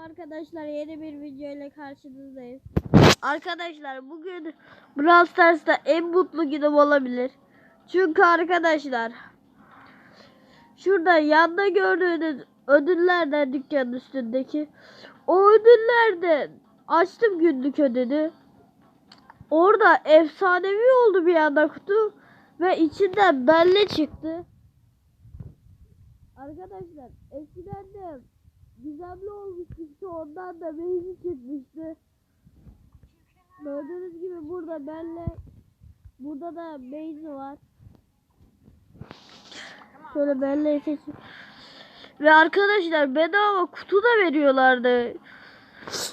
arkadaşlar yeni bir video ile karşınızdayız. Arkadaşlar bugün Brawl Stars'ta en mutlu günüm olabilir. Çünkü arkadaşlar şurada yanda gördüğünüz ödüllerden dükkanın üstündeki o ödüllerden açtım günlük ödülü. Orada efsanevi oldu bir anda kutu ve içinden belle çıktı. Arkadaşlar eskiden de gizemli olmuştu ondan da meyzi çıkmıştı. Gördüğünüz gibi burada benle burada da meyzi var. Şöyle belleği seçin. Ve arkadaşlar bedava kutu da veriyorlardı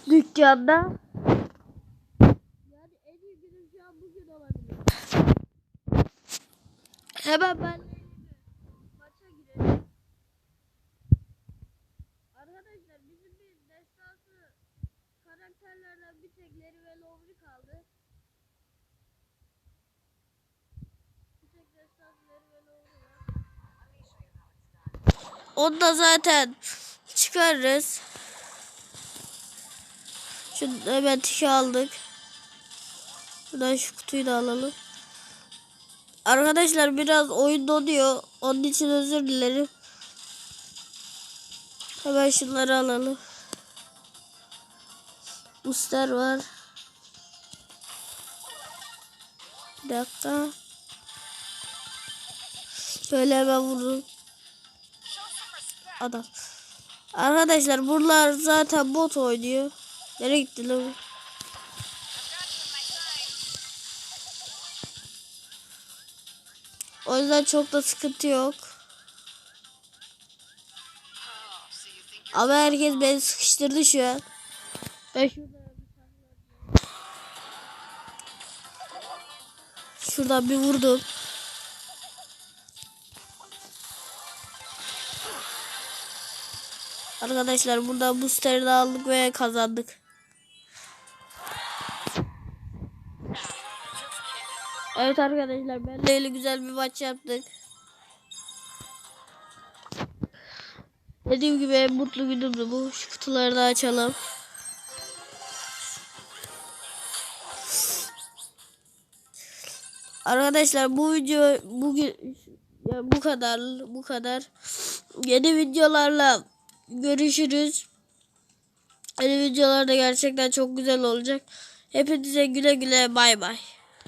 dükkanda. Yani en iyi günüm şu bugün olabilir. Hemen ben Arkadaşlar bizim bir destansı karakterlerden bir tek Larry ve Lovely kaldı. Bir. Onu da zaten çıkarırız. Şunu hemen tişe aldık. Buradan şu kutuyu da alalım. Arkadaşlar biraz oyun donuyor. Onun için özür dilerim. Hemen şunları alalım. Booster var. Bir dakika. Böyle hemen vurun. Adam. Arkadaşlar buralar zaten bot oynuyor. Nereye gitti lan? O yüzden çok da sıkıntı yok. Ama herkes beni sıkıştırdı şu an. Ben şurada Şuradan bir vurdum. Arkadaşlar buradan booster'ı da aldık ve kazandık. Evet arkadaşlar ben öyle güzel bir maç yaptık. Dediğim gibi mutlu günümdü bu. Şu kutuları da açalım. Arkadaşlar bu video bugün ya bu kadar bu kadar. Yeni videolarla görüşürüz. Yeni videolarda gerçekten çok güzel olacak. Hepinize güle güle bay bay.